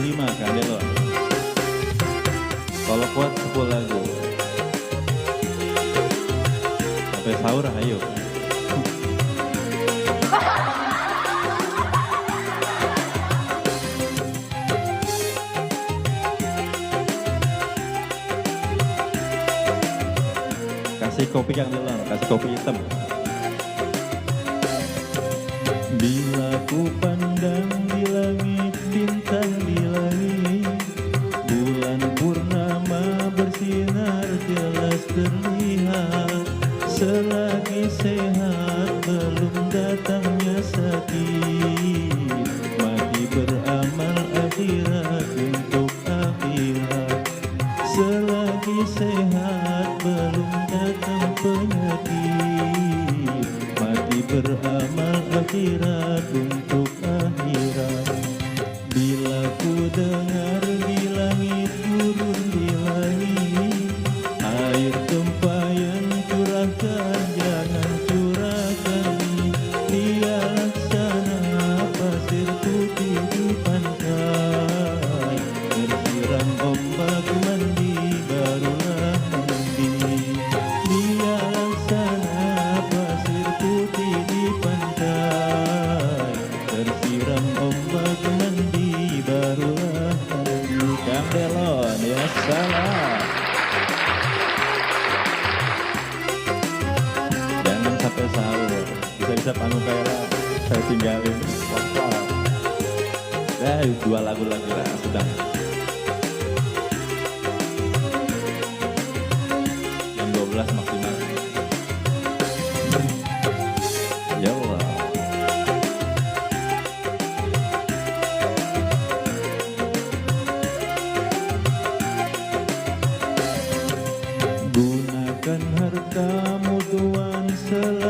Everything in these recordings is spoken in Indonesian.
kelima kalian loh. Kalau kuat 10 lagu. Sampai sahur ayo. kasih kopi yang hilang, kasih kopi hitam. Bila ku pandang dia lagi sehat Belum datangnya sakit. Mati beramal akhirat untuk akhirat. Selagi sehat belum datang penyakit. Mati beramal akhirat untuk akhirat. Wassalam. Jangan sampai sahur. Bisa-bisa Panupera saya tinggalin. Wassalam. eh dua lagu lagi lah sudah.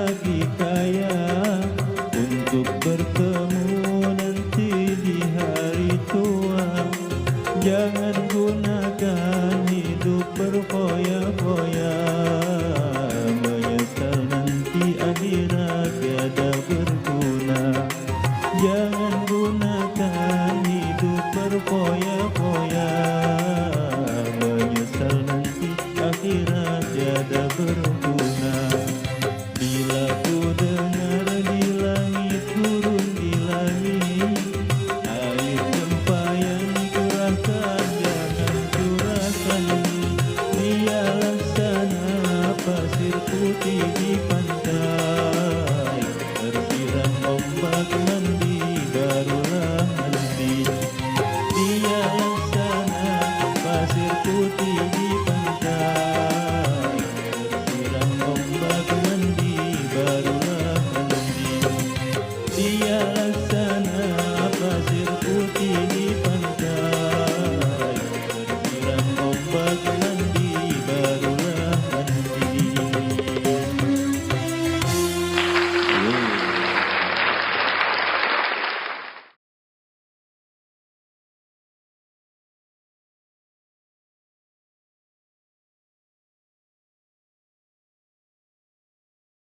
गी